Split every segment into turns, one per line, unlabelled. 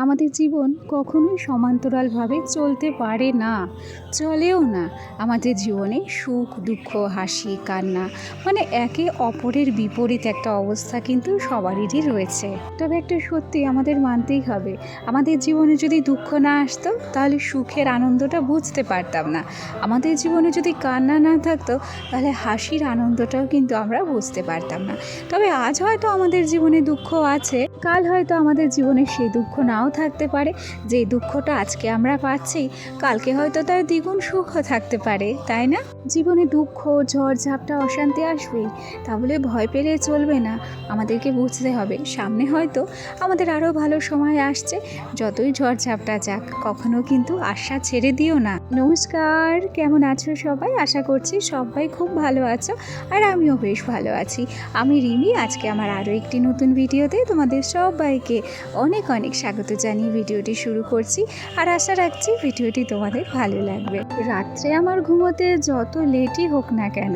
আমাদের জীবন কখনোই সমান্তরালভাবে চলতে পারে না, চলেও না। আমাদের জীবনে সুখ, দুঃখ, হাসি, কান্না মানে একে অপরের বিপরীত একটা অবস্থা কিন্তু সবারই রয়েছে। তবে একটা সত্যি আমাদের মানতেই হবে, আমাদের জীবনে যদি দুঃখ না আসতো, তাহলে সুখের আনন্দটা বুঝতে পারতাম না। আমাদের জীবনে যদি কান্না না থাকতো, তাহলে হাসির আনন্দটাও কিন্তু আমরা বুঝতে পারতাম না। তবে আজ হয়তো আমাদের জীবনে দুঃখ আছে কাল হয়তো আমাদের জীবনে সেই দুঃখ নাও থাকতে পারে। যে দুঃখটা আজকে আমরা পাচ্ছি, কালকে হয়তো তার দ্বিগুণ সুখও থাকতে পারে, তাই না? জীবনে দুঃখ, ঝড়, ঝাপটা, অশান্তি আসবেই। তাহলে ভয় পেলে চলবে না। আমাদেরকে বুঝতে হবে। সামনে হয়তো আমাদের আরও ভালো সময় আসছে। যতই ঝড়, ঝাপটা যাক, কখনো কিন্তু আশা ছেড়ে দিও না। নমস্কার। কেমন আছো সবাই? আশা করছি সবাই খুব ভালো আছো। আর আমিও বেশ ভালো আছি। আমি রিমি। আজকে আমার আরও একটি নতুন ভিডিওতে তোমাদের সবাইকে অনেক অনেক স্বাগত জানিয়ে ভিডিওটি শুরু করছি আর আশা রাখছি ভিডিওটি তোমাদের ভালো লাগবে। রাত্রে আমার ঘুমোতে যত লেটই হোক না কেন,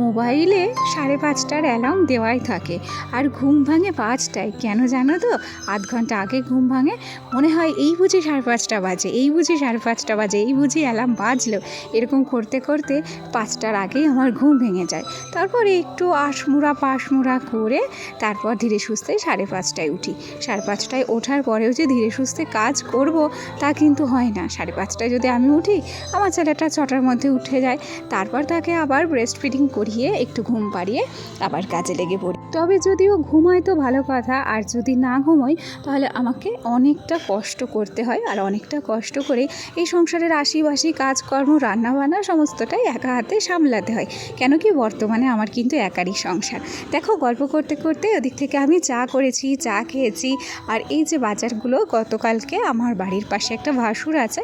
মোবাইলে সাড়ে পাঁচটার অ্যালার্ম দেওয়াই থাকে আর ঘুম ভাঙে পাঁচটায়। কেন জানো তো? আধ ঘণ্টা আগে ঘুম ভাঙে, মনে হয় এই বুঝি সাড়ে পাঁচটা বাজে, এই বুঝি সাড়ে পাঁচটা বাজে, এই বুঝি অ্যালার্ম বাজলো। এরকম করতে করতে পাঁচটার আগেই আমার ঘুম ভেঙে যায়। তারপরে একটু আশমুড়া পাশমুড়া করে তারপর ধীরে সুস্থে সাড়ে পাঁচটায় উঠি সাড়ে পাঁচটায় ওঠার পরেও যে ধীরে সুস্থে কাজ করব তা কিন্তু হয় না। সাড়ে পাঁচটায় যদি আমি উঠি, আমার ছেলেটা ছটার মধ্যে উঠে যায়। তারপর তাকে আবার ব্রেস্ট ফিডিং করিয়ে একটু ঘুম পাড়িয়ে আবার কাজে লেগে পড়ি। তবে যদিও ঘুমায় তো ভালো কথা, আর যদি না ঘুমোই তাহলে আমাকে অনেকটা কষ্ট করতে হয়, আর অনেকটা কষ্ট করে এই সংসারের আশিবাসি কাজকর্ম, রান্নাবান্না সমস্তটাই একা হাতে সামলাতে হয়। কেন কি বর্তমানে আমার কিন্তু একারই সংসার। দেখো, গল্প করতে করতে ওদিক থেকে আমি চা করেছি, চা খেয়েছি, আর এই যে বাজারগুলো, গতকালকে আমার বাড়ির পাশে একটা ভাসুর আছে,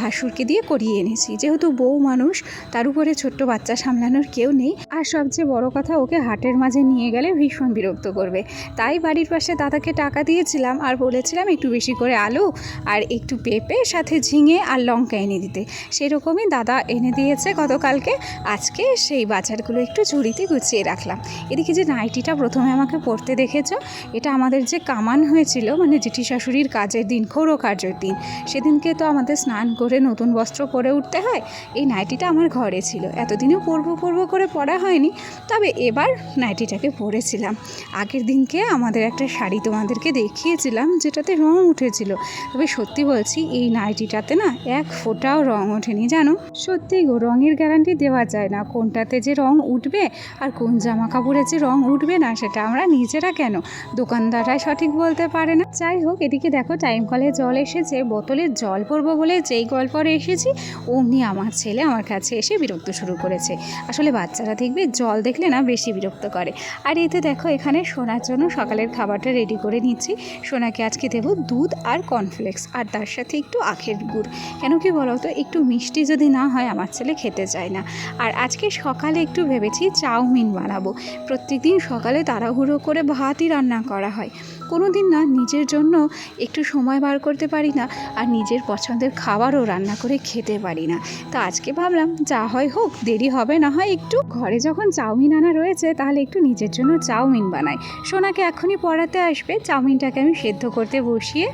ভাসুরকে দিয়ে করিয়ে এনেছি। যেহেতু বউ মানুষ, তার উপরে ছোট্ট বাচ্চা সামলানোর কেউ নেই, আর সবচেয়ে বড় কথা, ওকে হাটের মাঝে নিয়ে গেলে ভীষণ বিরক্ত করবে। তাই বাড়ির পাশে দাদাকে টাকা দিয়েছিলাম আর বলেছিলাম একটু বেশি করে আলু আর একটু পেঁপে, সাথে ঝিঙে আর লঙ্কা এনে দিতে। সেরকমই দাদা এনে দিয়েছে গতকালকে। আজকে সেই বাজারগুলো একটু ঝুড়িতে গুছিয়ে রাখলাম। এদিকে যে নাইটিটা প্রথমে আমাকে পড়তে দেখেছ, এটা আমাদের যে কামান হয়েছিল মানে জেঠি শাশুড়ির কাজের দিন খৌরো কার্যের দিন, সেদিনকে তো আমাদের স্নান করে নতুন বস্ত্র পরে উঠতে হয়। এই নাইটিটা আমার ঘরে ছিল। এতদিনও পরবো পরবো করে পরা হয়নি। তবে এবার নাইটিটাকে পরেছিলাম। আগের দিনকে আমাদের একটা শাড়ি তোমাদেরকে দেখিয়েছিলাম, যেটাতে রং উঠেছিল। তবে সত্যি বলছি, এই নাইটিটাতে না এক ফোঁটাও রং ওঠেনি, জানো? সত্যি গো, রঙের গ্যারান্টি দেওয়া যায় না কোনটাতে যে রং উঠবে আর কোন জামা কাপড়ে যে রং উঠবে না, সেটা আমরা নিজেরা কেন? দোকানদাররাই সঠিক বলতে পারে না। যাই হোক, এদিকে দেখো টাইম কলে জল এসেছে, বোতলে জল পরবো বলে যেই গল্পরে এসেছি, অমনি আমার ছেলে আমার কাছে এসে বিরক্ত শুরু করেছে। আসলে বাচ্চারা দেখবে জল দেখলে না বেশি বিরক্ত করে। আর এতে দেখো, এখানে সোনার জন্য সকালের খাবারটা রেডি করে নিচ্ছি। সোনাকে আজকে দেব দুধ আর কর্নফ্লেক্স আর তার সাথে একটু আখের গুড়। কেন কি বলো তো একটু মিষ্টি যদি না হয়, আমার ছেলে খেতে চায় না। আর আজকে সকালে একটু ভেবেছি চাউমিন বানাবো। প্রত্যেকদিন সকালে তাড়াহুড়ো করে ভাতই রান্না করা হয়। কোনো দিন না নিজের জন্য একটু সময় বার করতে পারি না আর নিজের পছন্দের খাবারও রান্না করে খেতে পারি না। তো আজকে ভাবলাম যা হয় হোক, দেরি হবে না হয় একটু। ঘরে যখন চাউমিন আনা রয়েছে, তাহলে একটু নিজের জন্য চাউমিন বানাই। সোনাকে এখনই পড়াতে আসবে, চাউমিনটাকে আমি সেদ্ধ করতে বসিয়ে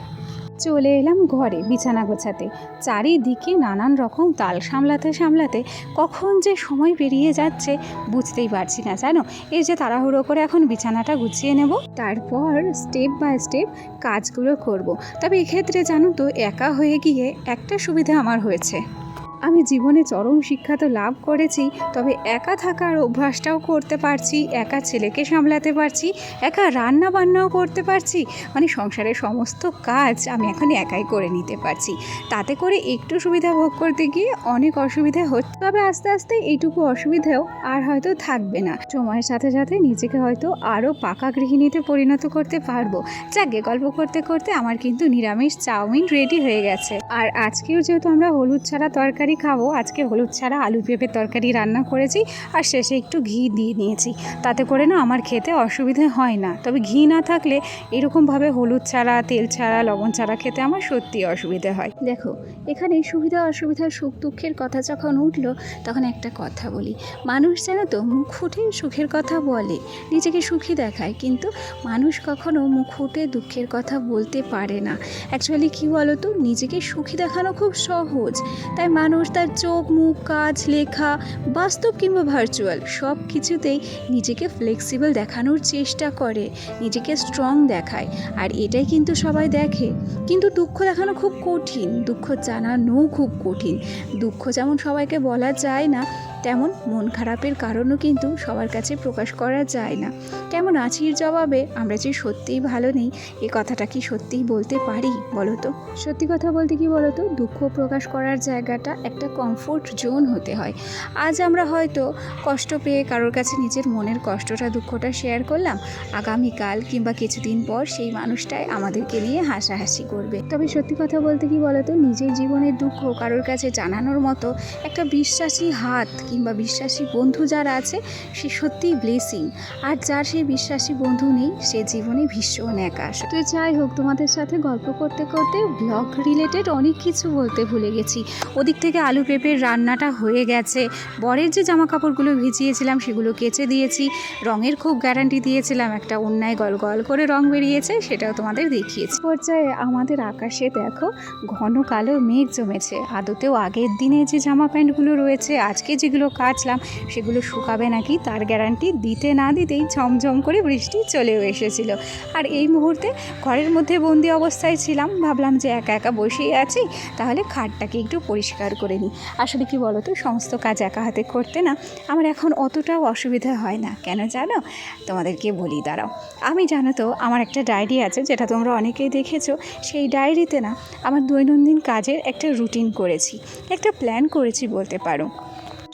চলে এলাম ঘরে বিছানা গোছাতে। চারিদিকে নানান রকম তাল সামলাতে সামলাতে কখন যে সময় পেরিয়ে যাচ্ছে বুঝতেই পারছি না, জানো? এই যে তাড়াহুড়ো করে এখন বিছানাটা গুছিয়ে নেব, তারপর স্টেপ বাই স্টেপ কাজগুলো করব। তবে এক্ষেত্রে জানো তো, একা হয়ে গিয়ে একটা সুবিধা আমার হয়েছে। আমি জীবনে চরম শিক্ষা তো লাভ করেছি, তবে একা থাকার অভ্যাসটাও করতে পারছি, একা ছেলেকে সামলাতে পারছি, একা রান্না বান্নাও করতে পারছি মানে সংসারের সমস্ত কাজ আমি এখন একাই করে নিতে পারছি। তাতে করে একটু সুবিধা ভোগ করতে গিয়ে অনেক অসুবিধা হচ্ছে। তবে আস্তে আস্তে এইটুকু অসুবিধাও আর হয়তো থাকবে না। সময়ের সাথে সাথে নিজেকে হয়তো আরও পাকা গৃহিণীতে পরিণত করতে পারব। যাকে গল্প করতে করতে আমার কিন্তু নিরামিষ চাউমিন রেডি হয়ে গেছে। আর আজকেও যেহেতু আমরা হলুদ ছাড়া তরকারি তরকারি খাব। আজকে হলুদ ছাড়া আলু পেঁপের তরকারি রান্না করেছি আর শেষে একটু ঘি দিয়ে নিয়েছি। তাতে করে না আমার খেতে অসুবিধে হয় না। তবে ঘি না থাকলে এরকমভাবে হলুদ ছাড়া, তেল ছাড়া, লবণ ছাড়া খেতে আমার সত্যি অসুবিধে হয়। দেখো এখানে সুবিধা অসুবিধা সুখ দুঃখের কথা যখন উঠল, তখন একটা কথা বলি। মানুষ জানো তো মুখ ফুটে সুখের কথা বলে। নিজেকে সুখী দেখায়, কিন্তু মানুষ কখনো মুখ ফুটে দুঃখের কথা বলতে পারে না। অ্যাকচুয়ালি কী বলো তো নিজেকে সুখী দেখানো খুব সহজ। তাই মানুষ তার চোখ, মুখ, কাজ, লেখা, বাস্তব কিংবা ভার্চুয়াল সব কিছুতেই নিজেকে ফ্লেক্সিবল দেখানোর চেষ্টা করে, নিজেকে স্ট্রং দেখায়। আর এটাই কিন্তু সবাই দেখে। কিন্তু দুঃখ দেখানো খুব কঠিন। দুঃখ জানানো খুব কঠিন। দুঃখ যেমন সবাইকে বলা যায় না তেমন মন খারাপের কারণও কিন্তু সবার কাছে প্রকাশ করা যায় না। কেমন আছির জবাবে? আমরা যে সত্যিই ভালো নেই, এ কথাটা কি সত্যিই বলতে পারি বলো তো সত্যি কথা বলতে কি বলো তো দুঃখ প্রকাশ করার জায়গাটা একটা কমফোর্ট জোন হতে হয়। আজ আমরা হয়তো কষ্ট পেয়ে কারোর কাছে নিজের মনের কষ্টটা, দুঃখটা শেয়ার করলাম। আগামীকাল কিংবা কিছুদিন পর সেই মানুষটাই আমাদেরকে নিয়ে হাসাহাসি করবে। তবে সত্যি কথা বলতে কি বলো তো নিজের জীবনের দুঃখ কারোর কাছে জানানোর মতো একটা বিশ্বাসী হাত কিংবা বিশ্বাসী বন্ধু যারা আছে, সে সত্যিই ব্লেসিং আর যার সেই বিশ্বাসী বন্ধু নেই, সে জীবনে ভীষণ একা। তো যাই হোক, তোমাদের সাথে গল্প করতে করতে ব্লগ রিলেটেড অনেক কিছু বলতে ভুলে গেছি। ওদিক থেকে আলু পেঁপের রান্নাটা হয়ে গেছে। বরের যে জামা কাপড়গুলো ভিজিয়েছিলাম, সেগুলো কেচে দিয়েছি। রঙের খুব গ্যারান্টি দিয়েছিলাম, একটা অন্যায় গল গল করে রং বেরিয়েছে, সেটাও তোমাদের দেখিয়েছি। পর্যায়ে আমাদের আকাশে দেখো, ঘন কালো মেঘ জমেছে। আদতেও আগের দিনে যে জামা প্যান্টগুলো রয়েছে, আজকে যেগুলো কাচলাম, সেগুলো শুকাবে নাকি তার গ্যারান্টি দিতে না দিতেই ঝমঝম করে বৃষ্টি চলেও এসেছিল। আর এই মুহূর্তে ঘরের মধ্যে বন্দি অবস্থায় ছিলাম, ভাবলাম যে একা একা বসেই আছি, তাহলে খাটটাকে একটু পরিষ্কার করে নিই। আসলে কি বলো তো সমস্ত কাজ একা হাতে করতে না আমার এখন অতটাও অসুবিধা হয় না। কেন জানো? তোমাদেরকে বলি, দাঁড়াও। আমি জানো তো, আমার একটা ডায়েরি আছে, যেটা তোমরা অনেকেই দেখেছ। সেই ডায়েরিতে না, আমার দৈনন্দিন কাজের একটা রুটিন করেছি। একটা প্ল্যান করেছি বলতে পারো।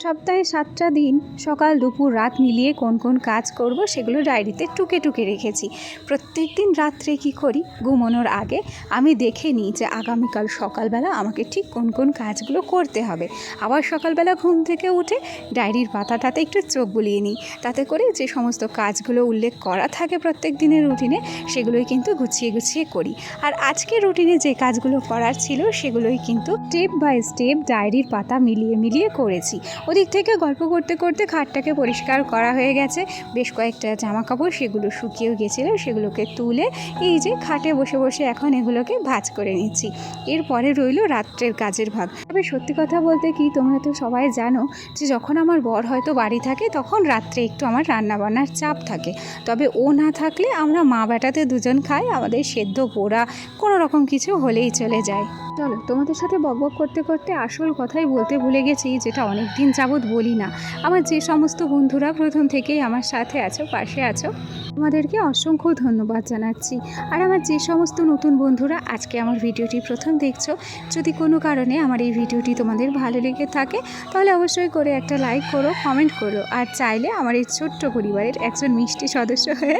সপ্তাহে সাতটা দিন সকাল, দুপুর, রাত মিলিয়ে কোন কোন কাজ করব সেগুলো ডায়েরিতে টুকে টুকে রেখেছি। প্রত্যেক দিন রাত্রে কি করি? ঘুমানোর আগে আমি দেখে নিই যে আগামীকাল সকালবেলা আমাকে ঠিক কোন কোন কাজগুলো করতে হবে। আবার সকালবেলা ঘুম থেকে উঠে ডায়েরির পাতাটাতে একটু চোখ বুলিয়ে নিই। তাতে করে যে সমস্ত কাজগুলো উল্লেখ করা থাকে প্রত্যেক দিনের রুটিনে সেগুলোই কিন্তু গুছিয়ে গুছিয়ে করি। আর আজকে রুটিনে যে কাজগুলো করার ছিল সেগুলোই কিন্তু স্টেপ বাই স্টেপ ডায়েরির পাতা মিলিয়ে মিলিয়ে করেছি। ওদিক থেকে গল্প করতে করতে খাটটাকে পরিষ্কার করা হয়ে গেছে। বেশ কয়েকটা জামা কাপড় সেগুলো শুকিয়েও গেছিল, সেগুলোকে তুলে এই যে খাটে বসে বসে এখন এগুলোকে ভাঁজ করে নিচ্ছি। এরপরে রইল রাত্রের কাজের ভাগ তবে সত্যি কথা বলতে কি তোমরা তো সবাই জানো যে যখন আমার বর হয়তো বাড়ি থাকে তখন রাত্রে একটু আমার রান্নাবান্নার চাপ থাকে। তবে ও না থাকলে আমরা মা বেটাতে দুজন খাই, আমাদের সেদ্ধ, পোড়া, কোনো রকম কিছু হলেই চলে যায়। চলো তোমাদের সাথে বকবক করতে করতে আসল কথাই বলতে ভুলে গেছি, যেটা অনেক দিন যাবৎ বলি না। আমার যে সমস্ত বন্ধুরা প্রথম থেকেই আমার সাথে আছো, পাশে আছো, তোমাদেরকে অসংখ্য ধন্যবাদ জানাচ্ছি। আর আমার যে সমস্ত নতুন বন্ধুরা আজকে আমার ভিডিওটি প্রথম দেখছ, যদি কোনো কারণে আমার এই ভিডিওটি তোমাদের ভালো লেগে থাকে, তাহলে অবশ্যই করে একটা লাইক করো কমেন্ট করো, আর চাইলে আমার এই ছোট্ট পরিবারের একজন মিষ্টি সদস্য হয়ে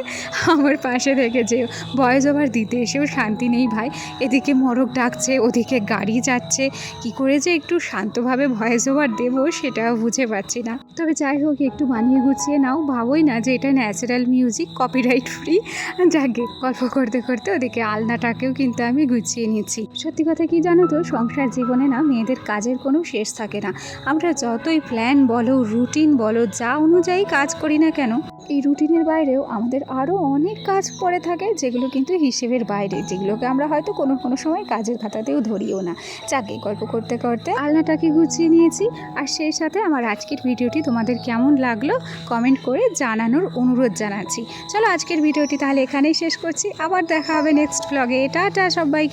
আমার পাশে থেকে যে ভয়েস ওভার দিতে এসেও শান্তি নেই ভাই। এদিকে মরক ডাকছে, ওদিকে গাড়ি যাচ্ছে, কি করে যে একটু শান্তভাবে ভয়েস ওভার দেবো সেটাও বুঝে পাচ্ছি না। তবে যাই হোক, একটু মানিয়ে গুছিয়ে নাও। ভাবোই না যে এটা ন্যাচারাল মিউজিক কপিরাইট ফ্রি যাকে গল্প করতে করতে ওদিকে আলনাটাকেও কিন্তু আমি গুছিয়ে নিচ্ছি। সত্যি কথা কি জানো তো, সংসার জীবনে না মেয়েদের কাজের কোনো শেষ থাকে না। আমরা যতই প্ল্যান বলো রুটিন বলো, যা অনুযায়ী কাজ করি না কেন এই রুটিনের বাইরেও আমাদের আরও অনেক কাজ পড়ে থাকে, যেগুলো কিন্তু হিসেবের বাইরে, যেগুলোকে আমরা হয়তো কোনো কোনো সময় কাজের খাতাতেও ধরিও না। যাকে গল্প করতে করতে আলনাটাকে গুছিয়ে নিয়েছি। আর সেই সাথে আমার আজকের ভিডিওটি তোমাদের কেমন লাগল কমেন্ট করে জানানোর অনুরোধ জানাচ্ছি। চলো আজকের ভিডিওটি তাহলে এখানেই শেষ করছি। আবার দেখা হবে নেক্সট ব্লগে টাটা সবাইকে।